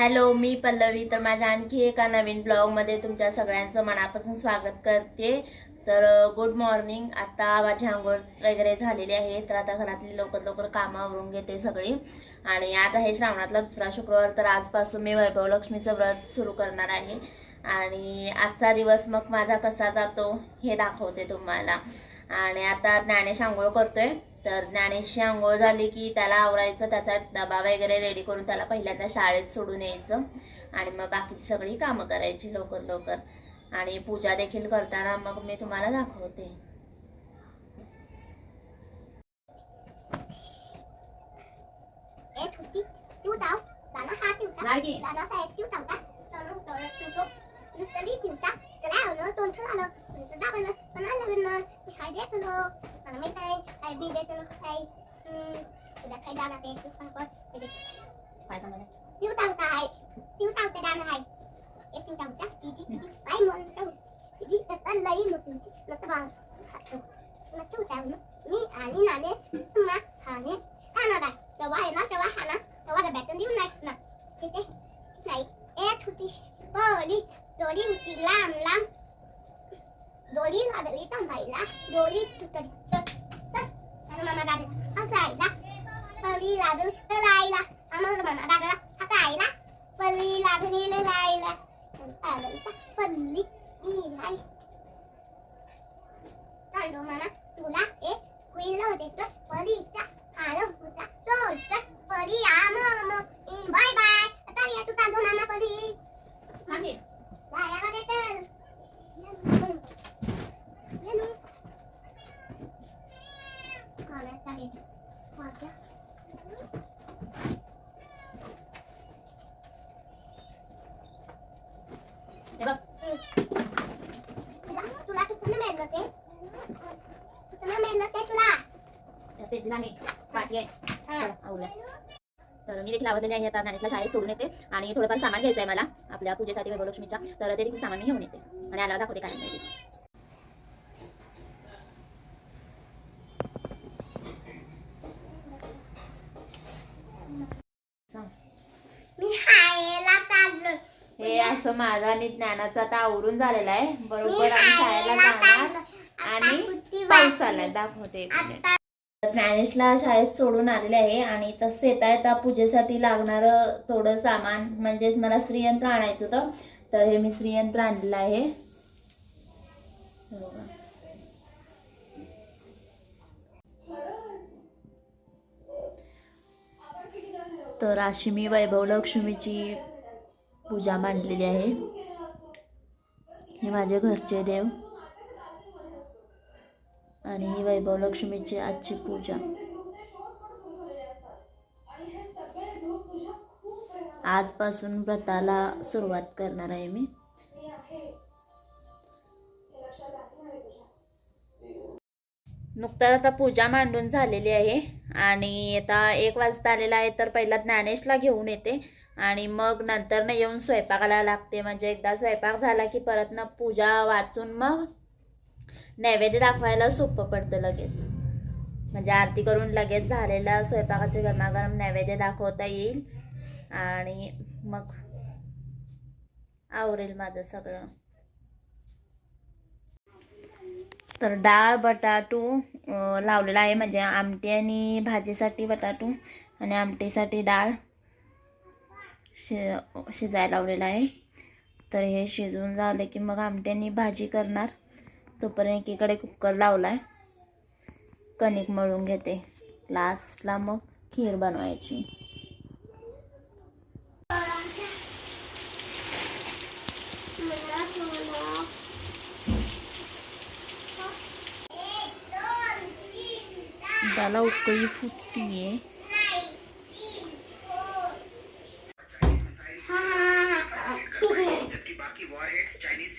Hello मी पल्लवी. तर माझ्या आणखी एका नवीन ब्लॉगमध्ये तुमच्या सगळ्यांचं मनापासून स्वागत करते. तर गुड मॉर्निंग आता माझी आंघोळ वगैरे झालेली आहे. तर आता घरातली लवकर लवकर कामं आवरून घेते सगळी. आणि आज आहे श्रावणातला दुसरा शुक्रवार. तर आजपासून मी वैभव लक्ष्मीचं व्रत सुरू करणार आहे. आणि आजचा दिवस मग माझा कसा जातो हे दाखवते तुम्हाला. आणि आता ज्ञानेश आंघोळ करतोय. तर ज्ञानेशची आंघोळ झाली की त्याला आवरायचं त्याचा डबा वगैरे रेडी करून त्याला पहिल्यांदा शाळेत सोडून यायचं. आणि मग बाकीची सगळी कामं करायची लवकर लवकर. आणि पूजा देखील करताना मग मी तुम्हाला दाखवते. Ê, thủ tí, chú tao, là nó hai tiêu tao, Nói gì? là nó sai tiêu tao tao, tao nó tao nó tiêu tao, lúc tao đi tiêu tao, tao lao nó tôn thứ là nó, tao đáp nó, tao nói là bên nó, cái hai đét nó, mà nó mấy tay, ai bi đét nó hay, tao đã khai đa là đét, tao phải coi, cái đét, ไปทำอะไร tiêu tao tại, tiêu tao tại đa là hay, ê tiêu tao แล้วมามาดันเอาใส่ละเปอร์ลี่ล पाठी आहे आवडलं तर मी देखील आवडलेली आहे आता ज्ञानेशला शाळेत सोडून येते आणि थोडंफार सामान घ्यायचं आहे मला आपल्या पूजेसाठी वैभवलक्ष्मीच्या तर ते देखील सामान मी घेऊन येते आणि आल्यावर दाखवते काय नाही ते. सांग. मी खायला चाललो. हे असं माझा आणि ज्ञानाचं आता आवरून झालेलं आहे बरोबर आम्ही शाळेला जाणार. आणि पाऊस? आलाय दाखवते ज्ञानेशला शाळेत सोडून आलेले आहे आणि तसं येता येता पूजेसाठी लागणारं थोडं सामान म्हणजेच मला श्रीयंत्र आणायचं होतं. तर हे मी श्रीयंत्र आणलेलं आहे. तर अशी मी वैभव लक्ष्मीची पूजा मांडलेली आहे. हे माझे घरचे देव. आणि ही वैभव लक्ष्मीची आजची पूजा. आजपासून व्रताला सुरुवात करणार आहे मी. नुकताच आता पूजा मांडून झालेली आहे आणि आता एक वाजता आलेला आहे तर पहिला ज्ञानेशला घेऊन येते आणि मग नंतर न येऊन स्वयंपाकाला लागते. म्हणजे एकदा स्वयंपाक झाला की परत न पूजा वाचून मग नैवेद्य दाखवायला सोपं पडतं लगेच. म्हणजे आरती करून लगेच झालेला स्वयंपाकाचे गरमागरम नैवेद्य दाखवता येईल. आणि मग आवरेल माझं सगळं. तर डाळ बटाटू लावलेला आहे. म्हणजे आमटी आणि भाजीसाठी बटाटू आणि आमटीसाठी डाळ शि शिजायला लावलेला आहे. तर हे शिजून झाले की मग आमटी आणि भाजी करणार. तोपर्यंत एकीकडे कुकर लावला आहे कणिक मळून घेते. लास्टला मग खीर बनवायची. त्याला उकळी फुटतीये. बाकी चायनीज